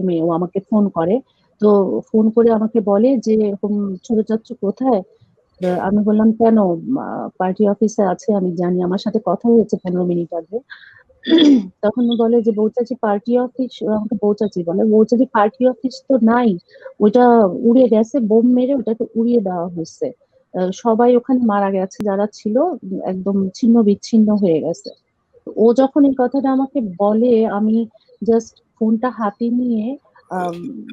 মেয়ে, ও আমাকে ফোন করে। তো ফোন করে আমাকে বলে যে এরকম ছোট চাচ্চু কোথায়? আমি বললাম, কেন? পার্টি অফিসে আছে, আমি জানি, আমার সাথে কথা হয়েছে পনেরো মিনিট আগে। তখন বলে যে, বৌচাচি, পার্টি অফিস? আমাকে বৌচাচি বলে, বৌচাচি, পার্টি অফিস তো নাই ওইটা উড়ে গেছে, বোম মেরে ওটাকে উড়িয়ে দেওয়া হয়েছে। সবাই ওখানে মারা গেছে, যারা ছিল, একদম ছিন্ন বিচ্ছিন্ন হয়ে গেছে। ও যখন এই কথাটা আমাকে বলে, আমি জাস্ট ফোনটা হাতে নিয়ে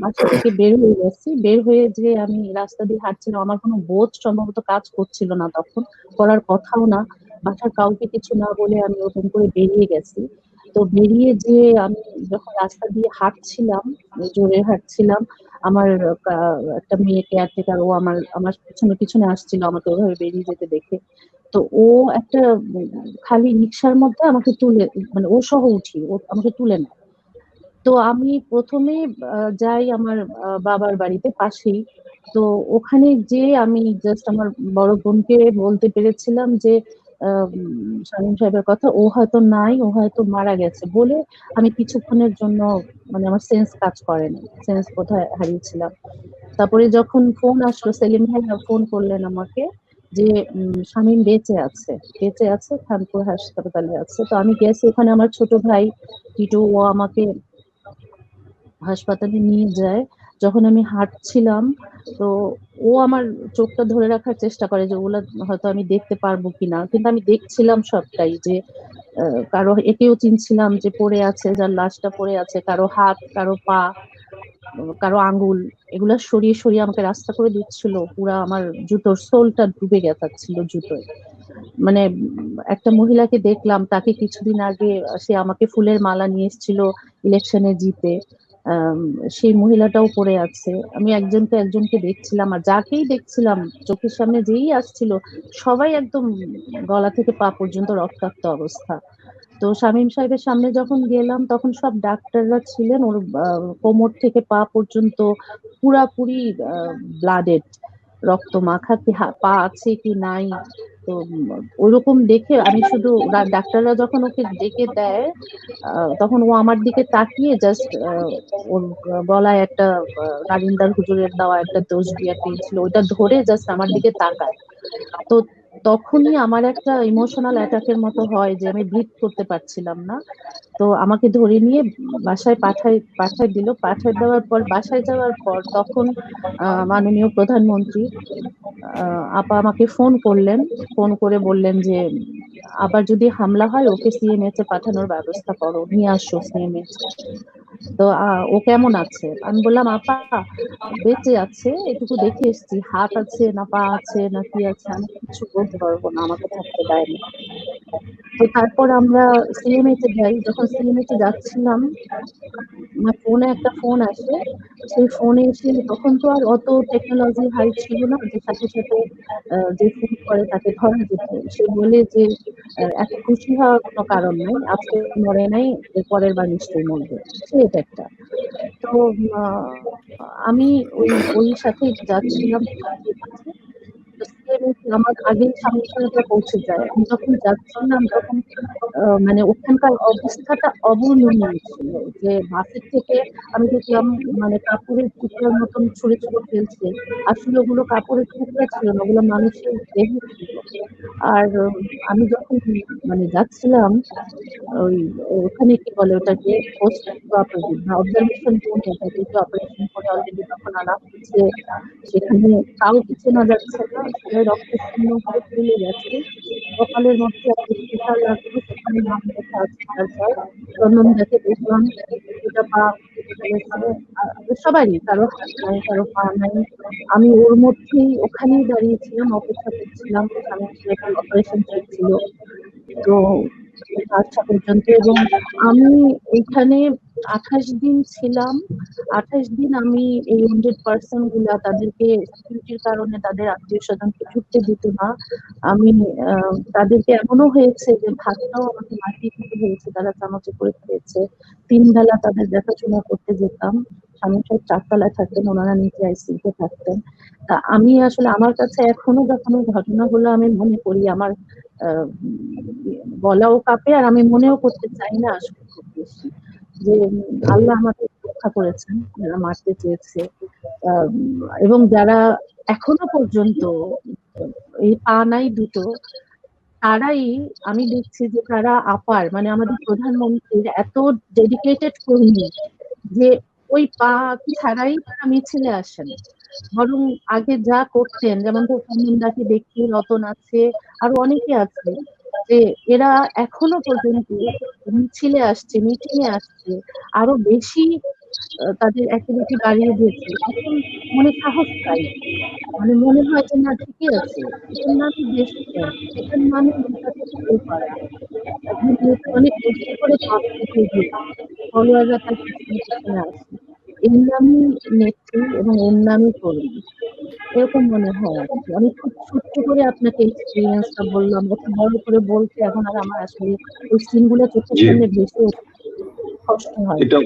বাসা থেকে বের হয়ে গেছি। বের হয়ে যে আমি রাস্তা দিয়ে হাঁটছিলাম, আমার কোনো বোধ সম্ভবত কাজ করছিল না তখন, করার কথাও না। বাসার কাউকে কিছু না বলে আমি ওরকম করে বেরিয়ে গেছি। তো বেরিয়ে যে আমি যখন রাস্তা দিয়ে হাঁটছিলাম, জোরে হাঁটছিলাম, আমার একটা মেয়ে কেয়ারটেকার, ও আমার আমার পিছনে পিছনে আসছিল আমাকে ওভাবে বেরিয়ে যেতে দেখে। তো ও একটা খালি রিক্সার মধ্যে আমাকে তুলে মানে ও সহ উঠি, ও আমাকে তুলে নেয়। তো আমি প্রথমে যাই আমার বাবার বাড়িতে পাশেই। তো ওখানে যে আমি জাস্ট আমার বড় বোনকে বলতে পেরেছিলাম যে শামীম সাহেবের কথা, ও হয়তো নাই, ও হয়তো মারা গেছে বলে আমি কিছুক্ষণের জন্য মানে আমার সেন্স কাজ করেনি সেন্স কোথায় হারিয়েছিলাম। তারপরে যখন ফোন আসলো, সেলিম ভাই ফোন করলেন আমাকে যে শামীম বেঁচে আছে বেঁচে আছে, খানপুর হাসপাতালে আছে। তো আমি গেছি ওখানে আমার ছোট ভাই টিটু ও আমাকে হাসপাতালে নিয়ে যায়। যখন আমি হাঁটছিলাম, তো ও আমার চোখটা ধরে রাখার চেষ্টা করে যে ওগুলা হয়তো আমি দেখতে পারব কিনা। কিন্তু আমি দেখছিলাম সবটাই যে কারও একেও চিনছিলাম যে পড়ে আছে, যার লাশটা পড়ে আছে, কারও হাত, কারও পা, কারও আঙ্গুল এগুলা সরিয়ে সরিয়ে আমাকে রাস্তা করে দিচ্ছিল। পুরা আমার জুতোর সোলটা ডুবে গেছাচ্ছিল জুতোয়। মানে একটা মহিলাকে দেখলাম, তাকে কিছুদিন আগে সে আমাকে ফুলের মালা নিয়ে এসেছিল ইলেকশনে জিতে। সেই মহিলাটাও পড়ে আছে। আমি একজনকে একজনকে দেখছিলাম আর যাকেই দেখছিলাম, চোখের সামনে যেই আসছিল, সবাই একদম গলা থেকে পা পর্যন্ত রক্তাক্ত অবস্থা। তো শামীম সাহেবের সামনে যখন গেলাম, তখন সব ডাক্তাররা ছিলেন, ওর কোমর থেকে পা পর্যন্ত পুরাপুরি ব্লাডেড রক্ত মাখা কি পা আছে কি নাই। তো উম, ওইরকম দেখে আমি শুধু ডাক্তাররা যখন ওকে ডেকে দেয় তখন ও আমার দিকে তাকিয়ে জাস্ট ওর গলায় একটা নারিন্দার হুজুরের দেওয়া একটা দোষ দিয়ে ছিল ওইটা ধরে জাস্ট আমার দিকে তাকায়। তো তখনই আমার একটা ইমোশনাল অ্যাটাকের মতো হয় যে আমি ব্রিথ করতে পারছিলাম না। তো আমাকে ধরে নিয়ে বাসায় পাঠায় পাঠায় দিল। পাঠায় দেওয়ার পর বাসায় যাওয়ার পর তখন মাননীয় প্রধানমন্ত্রী আপা আমাকে ফোন করলেন ফোন করে বললেন যে, আবার যদি হামলা হয়, ওকে সিএমএস এ পাঠানোর ব্যবস্থা করো, নিয়ে আসো সিএমএস তো। ও কেমন আছে? আমি বললাম, আপা, বেঁচে আছে, এটুকু দেখে এসছি, হাত আছে না পা আছে, না কি আছে, আমি কিছু বলতে পারব না, আমাকে থাকতে দেয়নি। তো তারপর আমরা সিএমএইচ এ যাই। যখন সিএমএইচ এ যাচ্ছিলাম ফোনে একটা ফোন আসে। সেই ফোনে এসে তখন তো আর অত টেকনোলজি হাই ছিল না। যে সাথে সাথে যে ফোন করে তাকে ধরা যেত। সে বলে যে এত খুশি হওয়ার কোনো কারণ নাই। আজকে মরে নাই পরের বার নিশ্চয়ই মরবে। সেটা একটা। তো আমি ওই ওই সাথে যাচ্ছিলাম। আমার আগেই সামনে পৌঁছে যায়। আমি যখন যাচ্ছিলাম, তখন মানে ওখানকার অবস্থাটা অবর্ণনীয় ছিল। যে বাসের থেকে আমি দেখলাম মানে কাপড়ের টুকরার মতন ছুঁড়ে ছুঁড়ে ফেলছে। আসলে ওগুলো কাপড়ের টুকরা ছিল না, ওগুলো মানুষের দেহ ছিল। আর আমি যখন মানে যাচ্ছিলাম, ওই, ওখানে কি বলে ওটাকে অবজারভেশন জোন এটাকে অপারেশন করে অলরেডি তখন আনা হচ্ছে সেখানে তাও কিছু না যাচ্ছে না সবাই রক্ত শূন্য হয়ে ফুলে গেছে। সকালের মধ্যে একটা স্পিকার লাগল সেখানে নাম লেখা আছে তারপর চন্দনদাকে দেখলাম দুটা পা সবারই কারও হাত নাই, কারও পা নাই। আমি ওর মধ্যেই ওখানেই দাঁড়িয়েছিলাম, অপেক্ষা করছিলাম অপারেশন চলছিল। তো আচ্ছা পর্যন্ত এবং আমি এখানে আঠাশ দিন ছিলাম। আঠাশ দিন আমি এই হান্ড্রেড পার্সেন্টগুলা তাদেরকে সিকিউরিটির কারণে তাদের আত্মীয় স্বজনকে ঢুকতে দিত না। আমি তাদেরকে এমনও হয়েছে যে ভাতটাও আমাকে মাটি দিতে হয়েছে তারা চামচে করে খেয়েছে। তিন বেলা তাদের দেখাশোনা করতে যেতাম। স্বামী সাহেব চারতলায় থাকতেন ওনারা নিচে আইসিইউতে থাকতেন। তা আমি আসলে আমার কাছে এখনও যখন ঘটনাগুলো আমি মনে করি আমার আহ, গলাও কাঁপে আর আমি মনেও করতে চাই না আসলে খুব বেশি। যে আল্লাহ আমাদের রক্ষা করেছেন, যারা মারতে চেয়েছে। এবং যারা এখনও পর্যন্ত এই পা নাই দুটো, তারাই আমি দেখছি যে তারা আপার মানে আমাদের প্রধানমন্ত্রীর এত ডেডিকেটেড কর্মী যে ওই পা ছাড়াই তারা মিছিলে আসেন। বরং আগে যা করতেন যেমন দাকে দেখি, রতন আছে, আরও অনেকে আছে যে এরা এখনও পর্যন্ত মিছিলে আসছে, মিটিং এ আসছে। আরও বেশি তাদের অ্যাক্টিভিটি বাড়িয়ে দিয়েছে। এখন মনে সাহস পাই। মানে মনে হয় যে না ঠিকই আছে। এটার নামই দেশপ্রেম। এটার নামই নেতাকে ফলো করা। একজন নেতা অনেক কষ্ট করে ফলোয়াররা তার পিছনে, পিছনে আসে। এর নামই নেত্রী এবং এর নামই কর্মী। এরকম মনে হয় আর কি আমি খুব ছোট্ট করে আপনাকে এক্সপিরিয়েন্সটা বললাম। এত বড় করে বলতে এখন আর আমার আসলে ওই সিনগুলো চোখের সামনে ভেসে। কষ্ট হয়। এটা